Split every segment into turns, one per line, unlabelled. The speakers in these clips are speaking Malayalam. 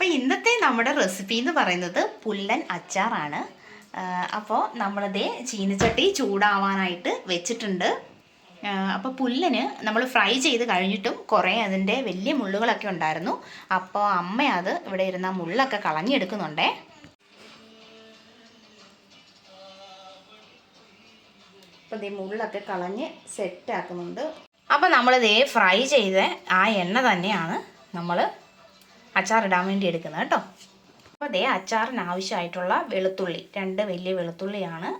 അപ്പോൾ ഇന്നത്തെ നമ്മുടെ റെസിപ്പി എന്ന് പറയുന്നത് പുല്ലൻ അച്ചാറാണ്. അപ്പോൾ നമ്മളിതേ ചീനച്ചട്ടി ചൂടാവാനായിട്ട് വെച്ചിട്ടുണ്ട്. അപ്പോൾ പുല്ലന് നമ്മൾ ഫ്രൈ ചെയ്ത് കഴിഞ്ഞിട്ടും കുറേ അതിന്റെ വലിയ മുള്ളുകളൊക്കെ ഉണ്ടായിരുന്നു. അപ്പോൾ അമ്മ അത് ഇവിടെ ഇരുന്ന മുള്ളൊക്കെ കളഞ്ഞെടുക്കുന്നുണ്ടേ. അപ്പോൾ ഈ മുള്ളൊക്കെ കളഞ്ഞ് സെറ്റ് ആക്കുന്നുണ്ട്. അപ്പോൾ നമ്മളിതേ ഫ്രൈ ചെയ്ത ആ എണ്ണ തന്നെയാണ് നമ്മൾ അച്ചാറിടാൻ വേണ്ടി എടുക്കുന്നത് കേട്ടോ. അപ്പോൾ അതേ അച്ചാറിന് ആവശ്യമായിട്ടുള്ള വെളുത്തുള്ളി രണ്ട് വലിയ വെളുത്തുള്ളിയാണ്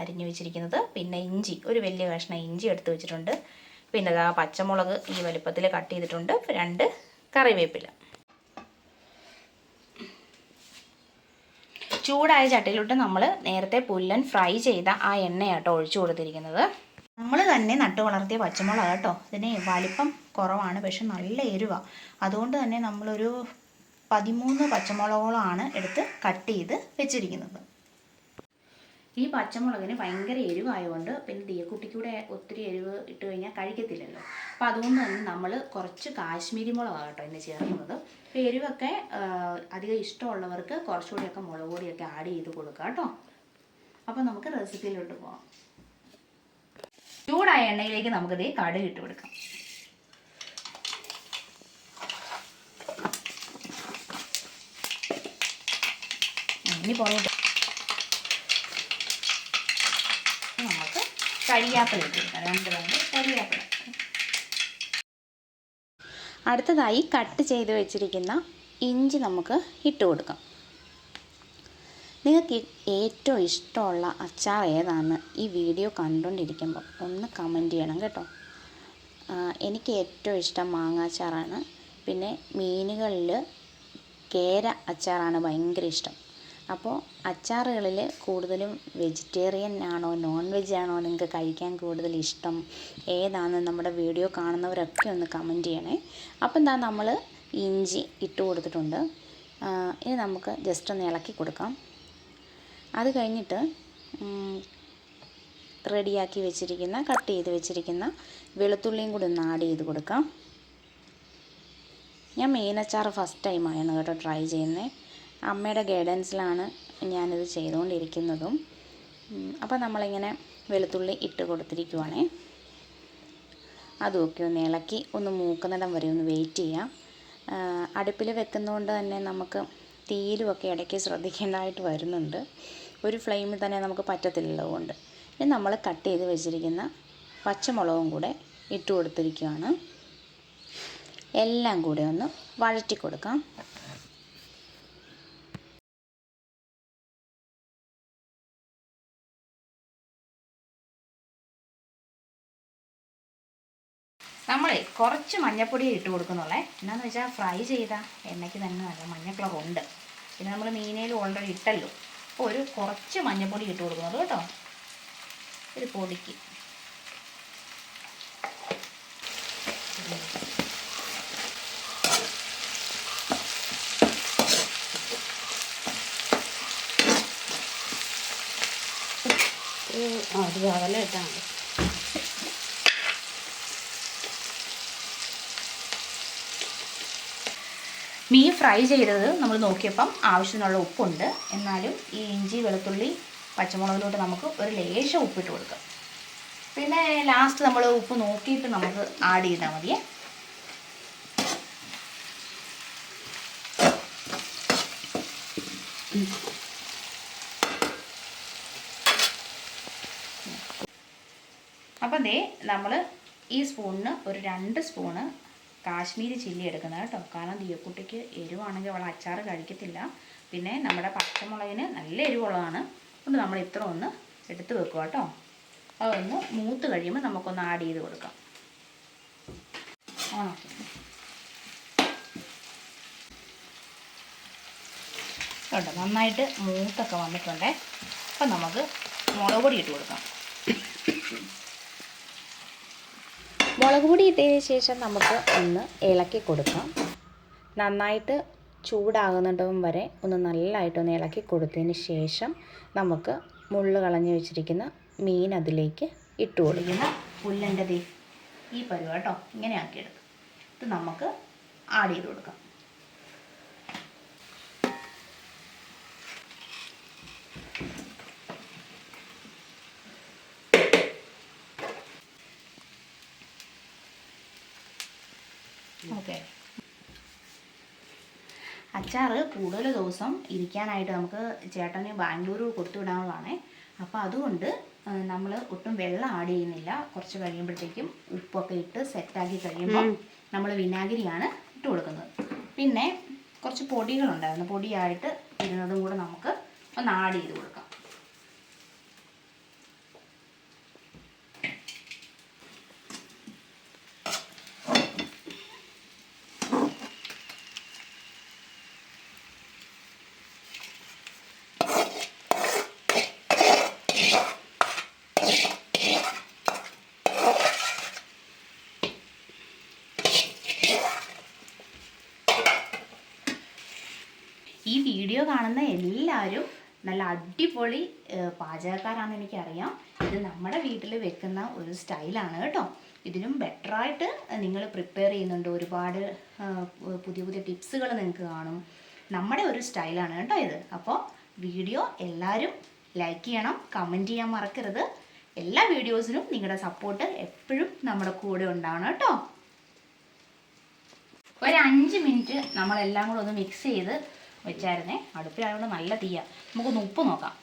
അരിഞ്ഞു വെച്ചിരിക്കുന്നത്. പിന്നെ ഇഞ്ചി ഒരു വലിയ കഷ്ണം ഇഞ്ചി എടുത്ത് വെച്ചിട്ടുണ്ട്. പിന്നെ ഇതാ പച്ചമുളക് ഈ വലുപ്പത്തിൽ കട്ട് ചെയ്തിട്ടുണ്ട്. രണ്ട് കറിവേപ്പില. ചൂടായ ചട്ടിയിലോട്ട് നമ്മൾ നേരത്തെ പുല്ലൻ ഫ്രൈ ചെയ്ത ആ എണ്ണയാട്ടോ ഒഴിച്ചു കൊടുത്തിരിക്കുന്നത്. നമ്മൾ തന്നെ നട്ടു വളർത്തിയ പച്ചമുളക് കേട്ടോ. ഇതിന് വലിപ്പം കുറവാണ് പക്ഷെ നല്ല എരിവാണ് അതുകൊണ്ട് തന്നെ നമ്മളൊരു പതിമൂന്ന് പച്ചമുളകോളമാണ് എടുത്ത് കട്ട് ചെയ്ത് വെച്ചിരിക്കുന്നത്. ഈ പച്ചമുളകിന് ഭയങ്കര എരിവായതുകൊണ്ട് പിന്നെ തീയക്കുട്ടിക്കൂടെ ഒത്തിരി എരിവ് ഇട്ട് കഴിഞ്ഞാൽ കഴിക്കത്തില്ലല്ലോ. അപ്പം അതുകൊണ്ട് തന്നെ നമ്മൾ കുറച്ച് കാശ്മീരി മുളകാണ് കേട്ടോ ഇന്ന് ചേർക്കുന്നത്. അപ്പോൾ എരിവൊക്കെ അധികം ഇഷ്ടമുള്ളവർക്ക് കുറച്ചുകൂടിയൊക്കെ മുളക് പൊടിയൊക്കെ ആഡ് ചെയ്ത് കൊടുക്കുക കേട്ടോ. അപ്പോൾ നമുക്ക് റെസിപ്പിയിലോട്ട് പോകാം ചൂടായ എണ്ണയിലേക്ക് നമുക്കിത് കടുക് ഇട്ട് കൊടുക്കാം. ഇനി പുറകോട്ട് നമുക്ക് കരിയാപ്പില ഇട്ട് രണ്ട് രണ്ട് കരിയാപ്പില. അടുത്തതായി കട്ട് ചെയ്ത് വെച്ചിരിക്കുന്ന ഇഞ്ചി നമുക്ക് ഇട്ട് കൊടുക്കാം. നിങ്ങൾക്ക് ഏറ്റവും ഇഷ്ടമുള്ള അച്ചാർ ഏതാണെന്ന് ഈ വീഡിയോ കണ്ടുകൊണ്ടിരിക്കുമ്പോൾ ഒന്ന് കമന്റ് ചെയ്യണം കേട്ടോ. എനിക്ക് ഏറ്റവും ഇഷ്ടം മാങ്ങാച്ചാറാണ് പിന്നെ മീനുകളിൽ കേര അച്ചാറാണ് ഭയങ്കര ഇഷ്ടം. അപ്പോൾ അച്ചാറുകളിൽ കൂടുതലും വെജിറ്റേറിയൻ ആണോ നോൺ വെജ് ആണോ നിങ്ങൾക്ക് കഴിക്കാൻ കൂടുതൽ ഇഷ്ടം? ഏതാണെന്ന് നമ്മുടെ വീഡിയോ കാണുന്നവരൊക്കെ ഒന്ന് കമന്റ് ചെയ്യണേ. അപ്പം എന്താ നമ്മൾ ഇഞ്ചി ഇട്ട് കൊടുത്തിട്ടുണ്ട്. ഇനി നമുക്ക് ജസ്റ്റ് ഒന്ന് ഇളക്കി കൊടുക്കാം. അത് കഴിഞ്ഞിട്ട് റെഡിയാക്കി വെച്ചിരിക്കുന്ന കട്ട് ചെയ്ത് വെച്ചിരിക്കുന്ന വെളുത്തുള്ളിയും കൂടി ഒന്ന് ആഡ് ചെയ്ത് കൊടുക്കാം. ഞാൻ മീനച്ചാർ ഫസ്റ്റ് ടൈമാണ് കേട്ടോ ട്രൈ ചെയ്യുന്നത് അമ്മയുടെ ഗൈഡൻസിലാണ് ഞാനിത് ചെയ്തുകൊണ്ടിരിക്കുന്നതും. അപ്പോൾ നമ്മളിങ്ങനെ വെളുത്തുള്ളി ഇട്ട് കൊടുത്തിരിക്കുവാണേ. അതുമൊക്കെ ഒന്ന് ഇളക്കി ഒന്ന് മൂക്കുന്നിടം വരെ ഒന്ന് വെയിറ്റ് ചെയ്യാം. അടുപ്പിൽ വെക്കുന്നതുകൊണ്ട് തന്നെ നമുക്ക് തീരുമൊക്കെ ഇടയ്ക്ക് ശ്രദ്ധിക്കേണ്ടതായിട്ട് വരുന്നുണ്ട്. ഒരു ഫ്ലെയിമിൽ തന്നെ നമുക്ക് പറ്റത്തില്ലല്ലോ കൊണ്ട് ഇനി നമ്മൾ കട്ട് ചെയ്ത് വെച്ചിരിക്കുന്ന പച്ചമുളകും കൂടെ ഇട്ട് കൊടുത്തിരിക്കുകയാണ് എല്ലാം കൂടെ ഒന്ന് വഴറ്റി കൊടുക്കാം. നമ്മൾ കുറച്ച് മഞ്ഞപ്പൊടി ഇട്ട് കൊടുക്കുന്നുള്ളേ. എന്നാന്ന് വെച്ചാൽ ഫ്രൈ ചെയ്ത എണ്ണയ്ക്ക് തന്നെ നല്ല മഞ്ഞ ഉണ്ട്. പിന്നെ നമ്മൾ മീനയിൽ ഓൾറെഡി ഇട്ടല്ലോ. അപ്പോൾ ഒരു കുറച്ച് മഞ്ഞപ്പൊടി ഇട്ട് കൊടുക്കുന്നത് കേട്ടോ? ഒരു പൊടിക്ക്.
അത് ഒരു ഇട്ടാൽ മതി.
മീൻ ഫ്രൈ ചെയ്തത് നമ്മൾ നോക്കിയപ്പം ആവശ്യത്തിനുള്ള ഉപ്പുണ്ട്. എന്നാലും ഈ ഇഞ്ചി വെളുത്തുള്ളി പച്ചമുളകിലോട്ട് നമുക്ക് ഒരു ലേശം ഉപ്പിട്ട് കൊടുക്കാം. പിന്നെ ലാസ്റ്റ് നമ്മൾ ഉപ്പ് നോക്കിയിട്ട് നമുക്ക് ആഡ് ചെയ്താൽ മതിയേ. അപ്പം ദേ നമ്മൾ ഈ സ്പൂണിന് ഒരു രണ്ട് സ്പൂണ് കാശ്മീരി ചില്ലി എടുക്കുന്നത് കേട്ടോ. കാരണം തീയക്കുട്ടിക്ക് എരിവാണെങ്കിൽ അവൾ അച്ചാർ കഴിക്കത്തില്ല. പിന്നെ നമ്മുടെ പച്ചമുളകിന് നല്ല എരിവുള്ളതാണ്. അതുകൊണ്ട് നമ്മൾ ഇത്ര ഒന്ന് എടുത്ത് വെക്കുക കേട്ടോ. അതൊന്ന് മൂത്ത് കഴിയുമ്പോൾ നമുക്കൊന്ന് ആഡ് ചെയ്ത് കൊടുക്കാം. ആ. കേട്ടോ നന്നായിട്ട് മൂത്തൊക്കെ വന്നിട്ടുണ്ടേ. അപ്പം നമുക്ക് മുളക് പൊടി ഇട്ട് കൊടുക്കാം.
മുളക് പൊടി ഇട്ടതിന് ശേഷം നമുക്ക് ഒന്ന് ഇളക്കി കൊടുക്കാം. നന്നായിട്ട് ചൂടാകുന്നിടം വരെ ഒന്ന് നല്ലതായിട്ടൊന്ന് ഇളക്കി കൊടുത്തതിന് ശേഷം നമുക്ക് മുള്ള് കളഞ്ഞു വെച്ചിരിക്കുന്ന മീൻ അതിലേക്ക് ഇട്ട് കൊടുക്കും
കൊടുക്കുന്ന. പുല്ലന്റെ ഈ പരുവ ഇങ്ങനെ ആക്കിയെടുക്കും. ഇത് നമുക്ക് ആഡ് ചെയ്ത് കൊടുക്കാം. ഓക്കെ അച്ചാർ കൂടുതൽ ദിവസം ഇരിക്കാനായിട്ട് നമുക്ക് ചേട്ടന് ബാംഗ്ലൂർ കൊടുത്തുവിടാനുള്ളതാണേ. അപ്പോൾ അതുകൊണ്ട് നമ്മൾ ഒട്ടും വെള്ളം ആഡ് ചെയ്യുന്നില്ല. കുറച്ച് കഴിയുമ്പോഴത്തേക്കും ഉപ്പൊക്കെ ഇട്ട് സെറ്റാക്കി കഴിയുമ്പോൾ നമ്മൾ വിനാഗിരിയാണ് ഇട്ട് കൊടുക്കുന്നത്. പിന്നെ കുറച്ച് പൊടികളുണ്ടായിരുന്നു. പൊടിയായിട്ട് ഇരുന്നതും കൂടെ നമുക്ക് ഒന്ന് ആഡ് ചെയ്ത് കൊടുക്കാം. ഈ വീഡിയോ കാണുന്ന എല്ലാവരും നല്ല അടിപൊളി പാചകക്കാരാണെന്ന് എനിക്കറിയാം. ഇത് നമ്മുടെ വീട്ടിൽ വെക്കുന്ന ഒരു സ്റ്റൈലാണ് കേട്ടോ. ഇതിനും ബെറ്ററായിട്ട് നിങ്ങൾ പ്രിപ്പയർ ചെയ്യുന്നുണ്ട്. ഒരുപാട് പുതിയ പുതിയ ടിപ്സുകൾ നിങ്ങൾക്ക് കാണും. നമ്മുടെ ഒരു സ്റ്റൈലാണ് കേട്ടോ ഇത്. അപ്പോൾ വീഡിയോ എല്ലാവരും ലൈക്ക് ചെയ്യണം കമന്റ് ചെയ്യാൻ മറക്കരുത്. എല്ലാ വീഡിയോസിനും നിങ്ങളുടെ സപ്പോർട്ട് എപ്പോഴും നമ്മുടെ കൂടെ ഉണ്ടാവണം കേട്ടോ. ഒരു അഞ്ച് മിനിറ്റ് നമ്മളെല്ലാം കൂടെ ഒന്ന് മിക്സ് ചെയ്ത് വെച്ചായിരുന്നേ. അടുപ്പിലായതുകൊണ്ട് നല്ല തീയ. നമുക്കൊന്ന് ഉപ്പ് നോക്കാം.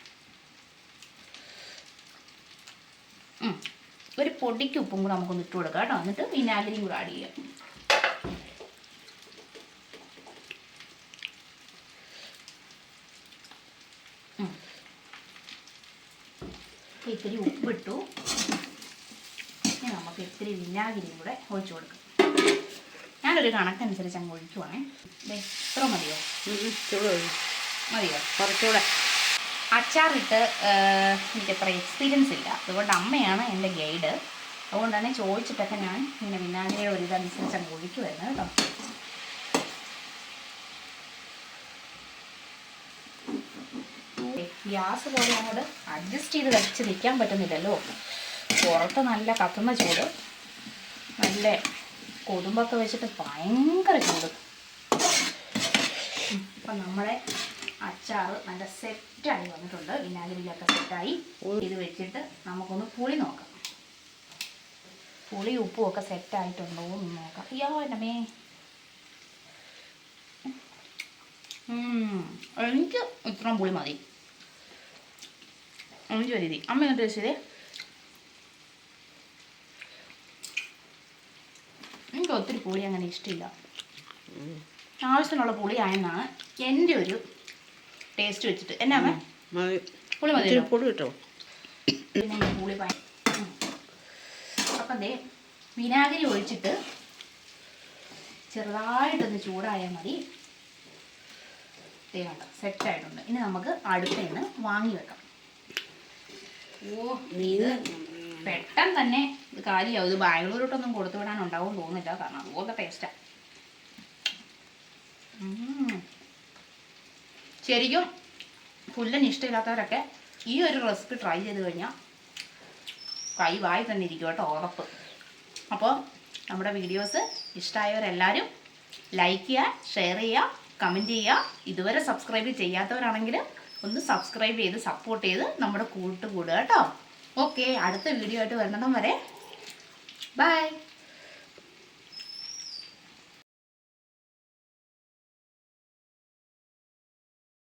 ഒരു പൊടിക്ക് ഉപ്പും കൂടെ നമുക്കൊന്ന് ഇട്ട് കൊടുക്കാം കേട്ടോ. എന്നിട്ട് വിനാഗിരിയും കൂടെ ആഡ് ചെയ്യാം. ഇത്തിരി ഉപ്പിട്ടു. ഇനി നമുക്ക് ഇത്തിരി വിനാഗിരിയും കൂടെ ഒഴിച്ചു കൊടുക്കാം. ഞാനൊരു കണക്കനുസരിച്ച് അങ്ങ് ഒഴിക്കുവാണേ. ദേ ഇത്ര മതിയോ? മതിയോ?
കുറച്ചുകൂടെ.
അച്ചാറിട്ട് എനിക്ക് അത്ര എക്സ്പീരിയൻസ് ഇല്ല. അതുകൊണ്ട് അമ്മയാണ് എന്റെ ഗൈഡ്. അതുകൊണ്ട് തന്നെ ചോദിച്ചിട്ടൊക്കെ ഞാൻ ഇങ്ങനെ വിനാഗിരിയുടെ ഒരു ഇതനുസരിച്ച് അങ്ങ് ഒഴിക്കുമായിരുന്നു കേട്ടോ. ഗ്യാസ് പോലെ അങ്ങോട്ട് അഡ്ജസ്റ്റ് ചെയ്ത് വെച്ച് നിൽക്കാൻ പറ്റുന്നില്ലല്ലോ. പുറത്ത് നല്ല കത്തുന്ന ചൂട്. നല്ല കൊതുമ്പൊക്കെ വെച്ചിട്ട് ഭയങ്കര ചൂട്. ഇപ്പൊ നമ്മുടെ അച്ചാർ നല്ല സെറ്റായി വന്നിട്ടുണ്ട്. വിനാഗിരിയിലൊക്കെ സെറ്റായി ഇത് വെച്ചിട്ട് നമുക്കൊന്ന് പുളി നോക്കാം. പുളി ഉപ്പും ഒക്കെ സെറ്റായിട്ടുണ്ടോ എന്ന് നോക്കാം. അയ്യോ എന്നമേ ഉം, എനിക്ക് ഇത്രയും പുളി മതി. എനിക്ക് രീതി. അമ്മ എന്നിട്ട് വെച്ചതേ? എനിക്ക് ഒത്തിരി പുളി അങ്ങനെ ഇഷ്ടമില്ല ആവശ്യത്തിനുള്ള പുളി ആയെന്നാണ് എന്റെ ഒരു ടേസ്റ്റ് വെച്ചിട്ട്. എന്നാ പുളി മതി.
പുളി കിട്ടോ
പിന്നെ പുളി പായ അപ്പം ദേ വിനാഗിരി ഒഴിച്ചിട്ട് ചെറുതായിട്ടൊന്ന് ചൂടായാൽ മതി. ദേ കണ്ടോ സെറ്റായിട്ടുണ്ട് ഇനി നമുക്ക് അടുത്തേന്ന് വാങ്ങി വെക്കാം. ഓ ഇത് പെട്ടെന്ന് തന്നെ ഇത് കാര്യമാവും ഇത് ബാംഗ്ലൂരോട്ടൊന്നും കൊടുത്തു വിടാനുണ്ടാവും തോന്നില്ല കാരണം അതുപോലത്തെ ടേസ്റ്റാണ് ശരിക്കും പുല്ലൻ ഇഷ്ടമില്ലാത്തവരൊക്കെ ഈ ഒരു റെസിപ്പി ട്രൈ ചെയ്ത് കഴിഞ്ഞാൽ കൈ വായി തന്നെ ഇരിക്കും കേട്ടോ ഉറപ്പ്. അപ്പോൾ നമ്മുടെ വീഡിയോസ് ഇഷ്ടമായവരെല്ലാവരും ലൈക്ക് ചെയ്യുക ഷെയർ ചെയ്യുക കമന്റ് ചെയ്യുക. ഇതുവരെ സബ്സ്ക്രൈബ് ചെയ്യാത്തവരാണെങ്കിൽ ഒന്ന് സബ്സ്ക്രൈബ് ചെയ്ത് സപ്പോർട്ട് ചെയ്ത് നമ്മുടെ കൂട്ട് കൂടുക കേട്ടോ. ഓക്കെ അടുത്ത വീഡിയോ ആയിട്ട് വരണം വരെ. ബൈ